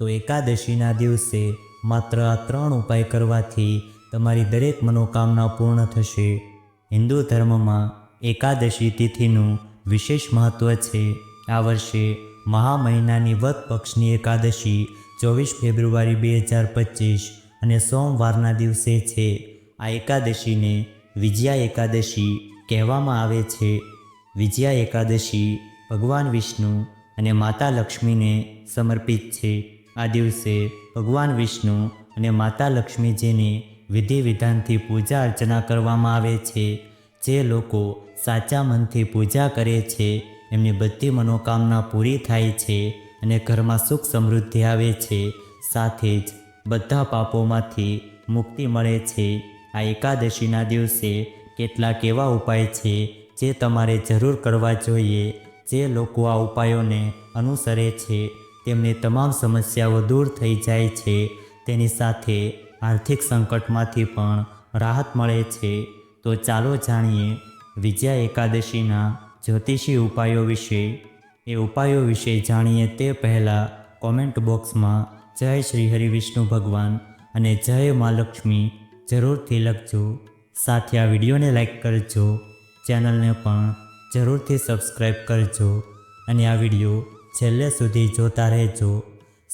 તો એકાદશીના દિવસે માત્ર આ ત્રણ ઉપાય કરવાથી તમારી દરેક મનોકામના પૂર્ણ થશે. હિન્દુ ધર્મમાં એકાદશી તિથિનું વિશેષ મહત્ત્વ છે. આ વર્ષે મહા મહિનાની વત પક્ષની એકાદશી ચોવીસ ફેબ્રુઆરી બે હજાર પચીસ અને સોમવારના દિવસે છે. આ એકાદશીને વિજયા એકાદશી કહેવામાં આવે છે. વિજયા એકાદશી ભગવાન વિષ્ણુ અને માતા લક્ષ્મીને સમર્પિત છે. આ દિવસે ભગવાન વિષ્ણુ અને માતા લક્ષ્મીજીની વિધિ વિધાનથી પૂજા અર્ચના કરવામાં આવે છે, જે લોકો સાચા મનથી પૂજા કરે છે, એમની બધી મનોકામના પૂરી થાય છે અને ઘરમાં સુખ સમૃદ્ધિ આવે છે. સાથે જ બધા પાપોમાંથી મુક્તિ મળે છે. આ એકાદશીના દિવસે કેટલાક એવા ઉપાય છે, જે તમારે જરૂર કરવા જોઈએ, જે લોકો આ ઉપાયોને અનુસરે છે. તેમની તમામ સમસ્યાઓ દૂર થઈ જાય છે. તેની સાથે આર્થિક સંકટમાંથી પણ રાહત મળે છે. તો ચાલો જાણીએ વિજયા એકાદશીના જ્યોતિષી ઉપાયો વિશે. એ ઉપાયો વિશે જાણીએ તે પહેલાં કોમેન્ટ બોક્સમાં જય શ્રી હરિ વિષ્ણુ ભગવાન અને જય મા લક્ષ્મી જરૂરથી લખજો. સાથે આ વિડીયોને લાઈક કરજો. ચેનલને પણ જરૂરથી સબસ્ક્રાઈબ કરજો. અને આ વીડિયો છેલ્લે સુધી જોતા રહેજો.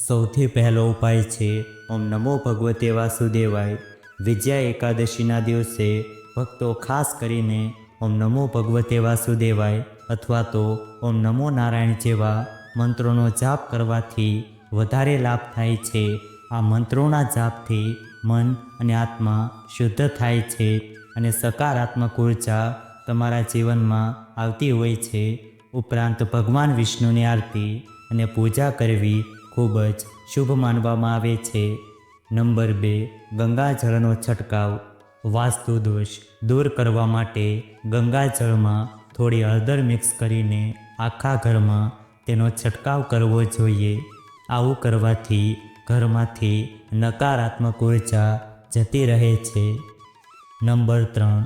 સૌથી પહેલો ઉપાય છે, ઓમ નમો ભગવતે વાસુદેવાય. વિજયા એકાદશીના દિવસે ભક્તો ખાસ કરીને ઓમ નમો ભગવતે વાસુદેવાય અથવા તો ઓમ નમો નારાયણ જેવા મંત્રોનો જાપ કરવાથી વધારે લાભ થાય છે. આ મંત્રોના જાપથી મન અને આત્મા શુદ્ધ થાય છે અને સકારાત્મક ઊર્જા તમારા જીવનમાં આવતી હોય છે. ઉપરાંત ભગવાન વિષ્ણુની આરતી અને પૂજા કરવી ખૂબ જ શુભ માનવામાં આવે છે. નંબર બે ગંગાજળનો છંટકાવ. વાસ્તુ દોષ દૂર કરવા માટે ગંગાજળમાં થોડી હળદર મિક્સ કરીને આખા ઘરમાં તેનો છંટકાવ કરવો જોઈએ. આવું કરવાથી ઘરમાંથી નકારાત્મક ઊર્જા જતી રહે છે. નંબર ત્રણ,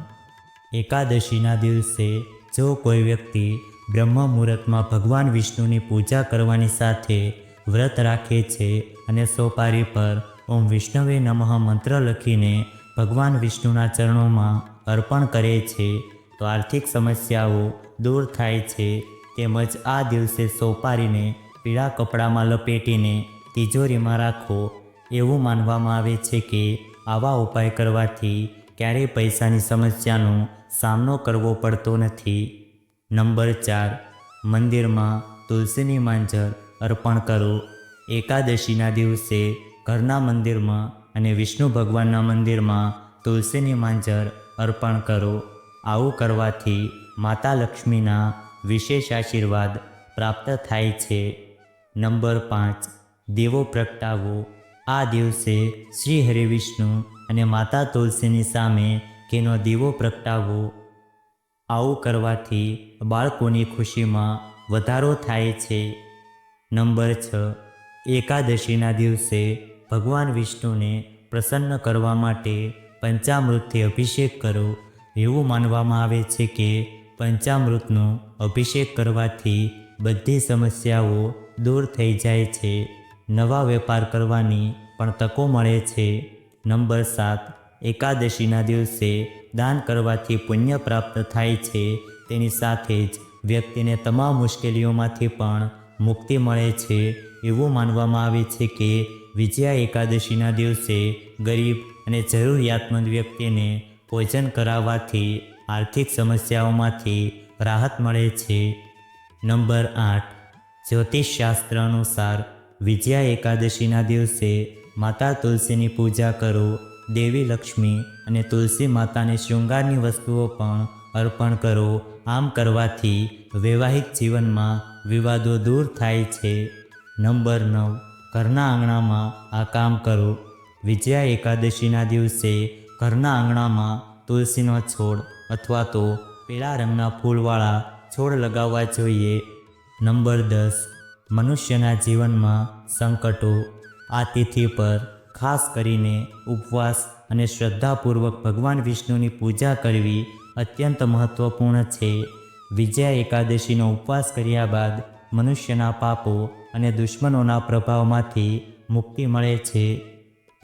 એકાદશીના દિવસે જો કોઈ વ્યક્તિ બ્રહ્મ મુહૂર્તમાં ભગવાન વિષ્ણુની પૂજા કરવાની સાથે વ્રત રાખે છે અને સોપારી પર ઓમ વિષ્ણવે નમઃ મંત્ર લખીને ભગવાન વિષ્ણુના ચરણોમાં અર્પણ કરે છે. તો આર્થિક સમસ્યાઓ દૂર થાય છે. તેમજ આ દિવસે સોપારીને પીળા કપડામાં લપેટીને તિજોરીમાં રાખો. એવું માનવામાં આવે છે કે આવા ઉપાય કરવાથી ક્યારેય પૈસાની સમસ્યાનો સામનો કરવો પડતો નથી. નંબર ચાર, મંદિરમાં તુલસીની માંજર અર્પણ કરો. એકાદશીના દિવસે ઘરના મંદિરમાં અને વિષ્ણુ ભગવાનના મંદિરમાં તુલસીની માંજર અર્પણ કરો. આવું કરવાથી માતા લક્ષ્મીના વિશેષ આશીર્વાદ પ્રાપ્ત થાય છે. નંબર પાંચ, દીવો પ્રગટાવો. આ દિવસે શ્રી હરિવિષ્ણુ અને માતા તુલસીની સામે તેનો દીવો પ્રગટાવો? આવું કરવાથી બાળકોની ખુશીમાં વધારો થાય છે. નંબર છ, એકાદશીના દિવસે ભગવાન વિષ્ણુને પ્રસન્ન કરવા માટે પંચામૃતથી અભિષેક કરો. એવું માનવામાં આવે છે કે પંચામૃતનો અભિષેક કરવાથી બધી સમસ્યાઓ દૂર થઈ જાય છે. નવા વેપાર કરવાની પણ તકો મળે છે. નંબર સાત એકાદશીના દિવસે દાન કરવાથી પુણ્ય પ્રાપ્ત થાય છે. તેની સાથે જ વ્યક્તિને તમામ મુશ્કેલીઓમાંથી પણ મુક્તિ મળે છે. એવું માનવામાં આવે છે કે વિજયા એકાદશીના દિવસે ગરીબ અને જરૂરિયાતમંદ વ્યક્તિને ભોજન કરાવવાથી આર્થિક સમસ્યાઓમાંથી રાહત મળે છે. નંબર આઠ. જ્યોતિષશાસ્ત્ર અનુસાર વિજયા એકાદશીના દિવસે માતા તુલસીની પૂજા કરો. દેવી લક્ષ્મી અને તુલસી માતાને શૃંગારની વસ્તુઓ પણ અર્પણ કરો. આમ કરવાથી વૈવાહિક જીવનમાં વિવાદો દૂર થાય છે. નંબર નવ. ઘરના આંગણામાં આ કામ કરો. વિજયા એકાદશીના દિવસે ઘરના આંગણામાં તુલસીનો છોડ અથવા તો પીળા રંગના ફૂલવાળા છોડ લગાવવા જોઈએ. નંબર દસ. મનુષ્યના જીવનમાં સંકટો આ તિથિ પર ખાસ કરીને ઉપવાસ અને શ્રદ્ધાપૂર્વક ભગવાન વિષ્ણુની પૂજા કરવી અત્યંત મહત્વપૂર્ણ છે. વિજયા એકાદશીનો ઉપવાસ કર્યા બાદ મનુષ્યના પાપો અને દુશ્મનોના પ્રભાવમાંથી મુક્તિ મળે છે.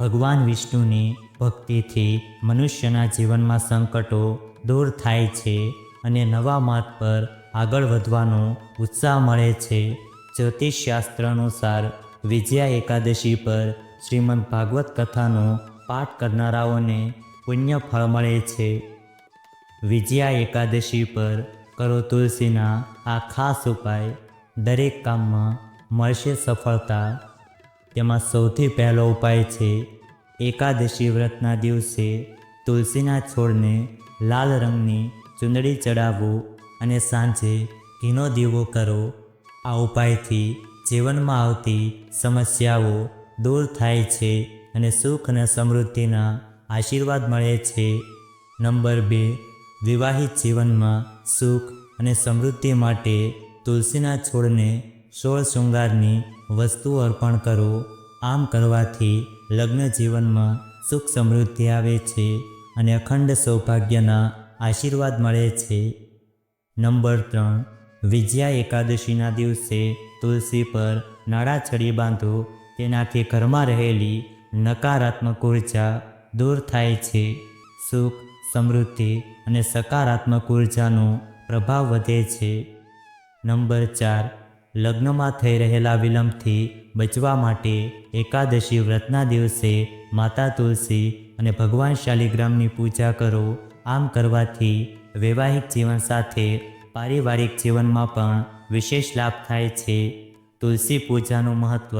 ભગવાન વિષ્ણુની ભક્તિથી મનુષ્યના જીવનમાં સંકટો દૂર થાય છે અને નવા માર્ગ પર આગળ વધવાનો ઉત્સાહ મળે છે. જ્યોતિષશાસ્ત્ર અનુસાર વિજયા એકાદશી પર શ્રીમદ ભાગવત કથાનો પાઠ કરનારાઓને પુણ્ય ફળ મળે છે. વિજયા એકાદશી પર કરો તુલસીના આ ખાસ ઉપાય દરેક કામમાં મળશે સફળતા. તેમાં સૌથી પહેલો ઉપાય છે, એકાદશી વ્રતના દિવસે તુલસીના છોડને લાલ રંગની ચૂંદડી ચડાવવું અને સાંજે ઘીનો દીવો કરો. આ ઉપાયથી જીવનમાં આવતી સમસ્યાઓ દૂર થાય છે અને સુખ અને સમૃદ્ધિના આશીર્વાદ મળે છે. નંબર બે, વિવાહિત જીવનમાં સુખ અને સમૃદ્ધિ માટે તુલસીના છોડને સોળ શૃંગારની વસ્તુ અર્પણ કરો. આમ કરવાથી લગ્ન જીવનમાં સુખ સમૃદ્ધિ આવે છે અને અખંડ સૌભાગ્યના આશીર્વાદ મળે છે. નંબર ત્રણ, વિજયા એકાદશીના દિવસે તુલસી પર નાળા છડી બાંધો. તેનાથી ઘરમાં રહેલી નકારાત્મક ઊર્જા દૂર થાય છે. સુખ, સમૃદ્ધિ અને સકારાત્મક ઉર્જાનો પ્રભાવ વધે છે. નંબર ચાર, લગ્નમાં થઈ રહેલા વિલંબથી બચવા માટે એકાદશી વ્રતના દિવસે માતા તુલસી અને ભગવાન શાલિગ્રામની પૂજા કરો. આમ કરવાથી વૈવાહિક જીવન સાથે પારિવારિક જીવનમાં પણ વિશેષ લાભ થાય છે. તુલસી પૂજાનું મહત્ત્વ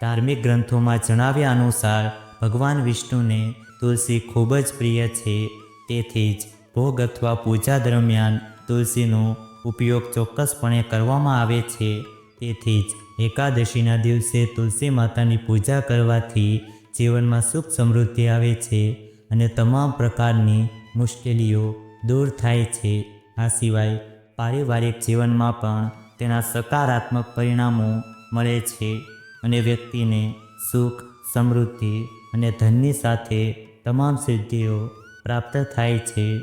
ધાર્મિક ગ્રંથોમાં જણાવ્યા અનુસાર ભગવાન વિષ્ણુને તુલસી ખૂબ જ પ્રિય છે. તેથી જ ભોગ અથવા પૂજા દરમિયાન તુલસીનો ઉપયોગ ચોક્કસપણે કરવામાં આવે છે. તેથી જ એકાદશીના દિવસે તુલસી માતાની પૂજા કરવાથી જીવનમાં સુખ સમૃદ્ધિ આવે છે અને તમામ પ્રકારની મુશ્કેલીઓ દૂર થાય છે. આ સિવાય પારિવારિક જીવનમાં પણ તેના સકારાત્મક પરિણામો મળે છે. અને વ્યક્તિને સુખ, સમૃદ્ધિ અને ધનની સાથે તમામ સિદ્ધિઓ પ્રાપ્ત થાય છે.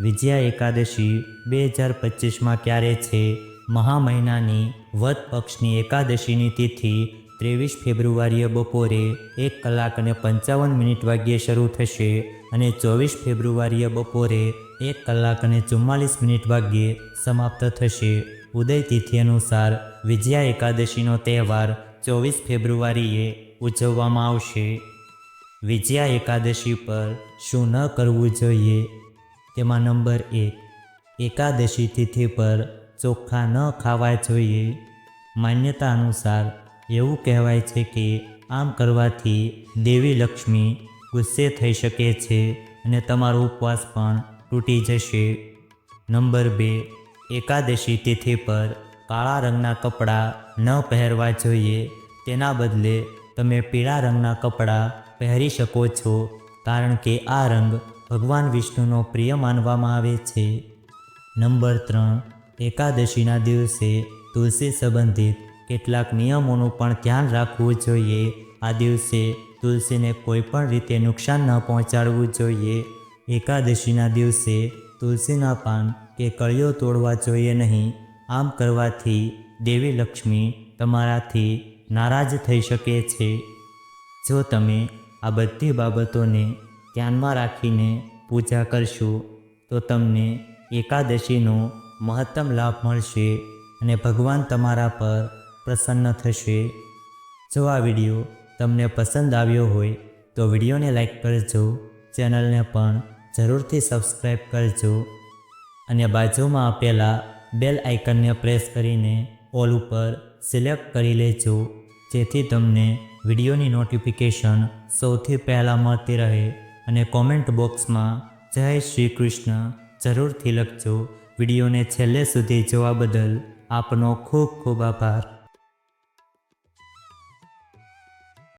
વિજયા એકાદશી બે હજાર પચીસમાં ક્યારે છે? મહા મહિનાની વધ પક્ષની એકાદશીની તિથિ ત્રેવીસ ફેબ્રુઆરીએ બપોરે એક કલાક અને પંચાવન મિનિટ વાગ્યે શરૂ થશે અને ચોવીસ ફેબ્રુઆરીએ બપોરે એક કલાક અને ચુમ્માલીસ મિનિટ વાગ્યે સમાપ્ત થશે. ઉદય તિથિ અનુસાર વિજયા એકાદશીનો તહેવાર ચોવીસ ફેબ્રુઆરીએ ઉજવવામાં આવશે. વિજયા એકાદશી પર શું ન કરવું જોઈએ? તેમાં નંબર એક, એકાદશી તિથિ પર ચોખ્ખા ન ખાવા જોઈએ. માન્યતા અનુસાર એવું કહેવાય છે કે આમ કરવાથી દેવી લક્ષ્મી ગુસ્સે થઈ શકે છે અને તમારો ઉપવાસ પણ તૂટી જશે. નંબર બે, એકાદશી તિથિ પર કાળા રંગના કપડાં ન પહેરવા જોઈએ. તેના બદલે તમે પીળા રંગના કપડાં પહેરી શકો છો, કારણ કે આ રંગ ભગવાન વિષ્ણુનો પ્રિય માનવામાં આવે છે. નંબર ત્રણ. એકાદશીના દિવસે તુલસી સંબંધિત કેટલાક નિયમોનું પણ ધ્યાન રાખવું જોઈએ. આ દિવસે તુલસીને કોઈ પણ રીતે નુકસાન ન પહોંચાડવું જોઈએ. એકાદશીના દિવસે તુલસીના પાન કે કળીઓ તોડવા જોઈએ નહીં. આમ કરવાથી દેવી લક્ષ્મી તમારાથી નારાજ થઈ શકે છે. જો તમે આ બધી બાબતોને ધ્યાનમાં રાખીને પૂજા કરશો, તો તમને એકાદશીનો મહત્તમ લાભ મળશે અને ભગવાન તમારા પર પ્રસન્ન થશે. જો આ વીડિયો તમને પસંદ આવ્યો હોય, તો વિડીયોને લાઈક કરજો, ચેનલને પણ જરૂરથી સબસ્ક્રાઈબ કરજો અને બાજુમાં આપેલા બેલ આઇકનને પ્રેસ કરીને ઓલ ઉપર સિલેક્ટ કરી લેજો, જેથી તમને વિડીયોની નોટિફિકેશન સૌથી પહેલાં મળતી રહે અને કોમેન્ટ બોક્સમાં જય શ્રી કૃષ્ણ જરૂરથી લખજો. વિડીયોને છેલ્લે સુધી જોવા બદલ આપનો ખૂબ ખૂબ આભાર.